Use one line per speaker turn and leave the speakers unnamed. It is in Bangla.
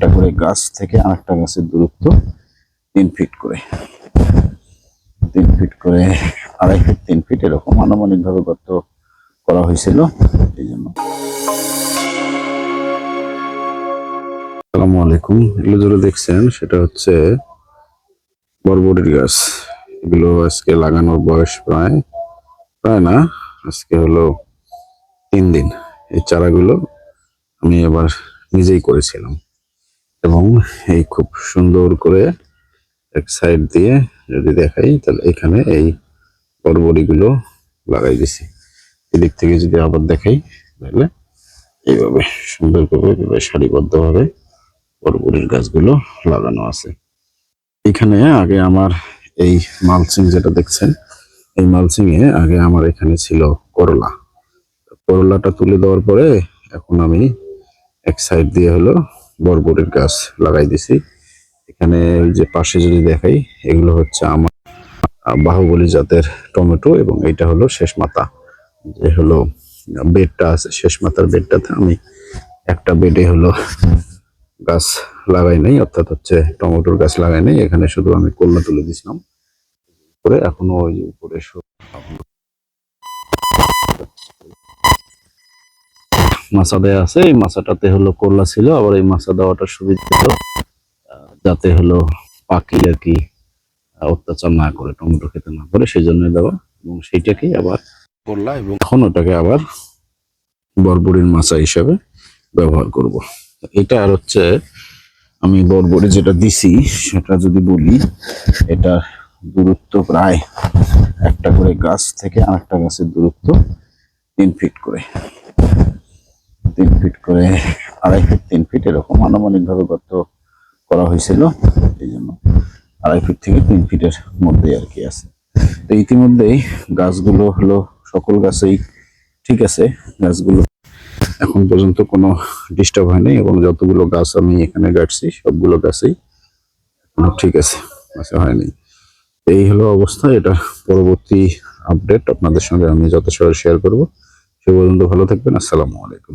একটা করে গাছ থেকে আরেকটা গাছের দূরত্ব তিন ফিট করে। তিন ফিট করে আড়াই ফিট তিন ফিট এরকম আনুমানিক ভাবে গর্ত করা হয়েছিল। এই জন্য। আসসালামু আলাইকুম। এগুলো যেগুলো দেখছেন, সেটা হচ্ছে বরবটির গাছ। এগুলো আজকে লাগানোর বয়স প্রায় প্রায় না, আজকে হলো তিন দিন। এই চারাগুলো আমি এবার নিজেই করেছিলাম। এবং এই খুব সুন্দর করে এক সাইড দিয়ে যদি দেখাই, তাহলে এখানে এই বরবটিগুলো লাগাই দিছি। এদিক থেকে যদি আবার দেখাই, তাহলে এইভাবে সুন্দর করে এভাবে সারিবদ্ধভাবে বরবটির গাছগুলো লাগানো আছে। এখানে আগে আমার এই মালচিং যেটা দেখছেন, এই মালচিং এ আগে আমার এখানে ছিল করলা। করলাটা তুলে দেওয়ার পরে এখন আমি এক সাইড দিয়ে হলো বরবটির গাছ লাগাই দিছি। এখানে ওই যে পাশে যদি দেখাই, এগুলো হচ্ছে আমার বাহুবলী জাতের টমেটো এবং এটা হলো শেষ মাথা। যে হলো, বেডটা আছে, শেষ মাথার বেডটাতে আমি একটা বেডে হলো গাছ লাগাই নাই, অর্থাৎ হচ্ছে টমেটোর গাছ লাগাই নাই। এখানে শুধু আমি কল্লা তুলে দিছিলাম। করে এখনও ওই উপরে মাছা দেওয়া আছে। এই মাছাটাতে হলো করলা ছিল, আবার এই মাছা দেওয়াটা সুবিধা হলো যাতে হলো পাখি আর কি অত্যাচার না করে, টমেটো খেতে না করে সেই জন্য দেওয়া, এবং সেইটাকেই আবার করলা এবং এখন ওটাকে আবার বরবরির মাছা হিসাবে ব্যবহার করব। এটা আর হচ্ছে, আমি বরবরি যেটা দিছি, সেটা যদি বলি, এটা দূরত্ব প্রায় একটা করে গাছ থেকে আরেকটা গাছের দূরত্ব তিন ফিট করে। তিন ফিট করে, আড়াই ফিট, তিন ফিট এরকম আনুমানিকভাবে গর্ত করা হয়েছিল। এই জন্য আড়াই ফিট থেকে তিন ফিটের মধ্যে আর কি আছে। তো ইতিমধ্যেই গাছগুলো হলো, সকল গাছেই ঠিক আছে। গাছগুলো এখন পর্যন্ত কোনো ডিস্টার্ব হয়নি এবং যতগুলো গাছ আমি এখানে গাড়ছি সবগুলো গাছেই ঠিক আছে আচ্ছা হয়নি এই হলো অবস্থা, এটা পরবর্তী আপডেট আপনাদের সঙ্গে আমি যত শেয়ার করব। সে পর্যন্ত ভালো থাকবেন, আসসালামু আলাইকুম।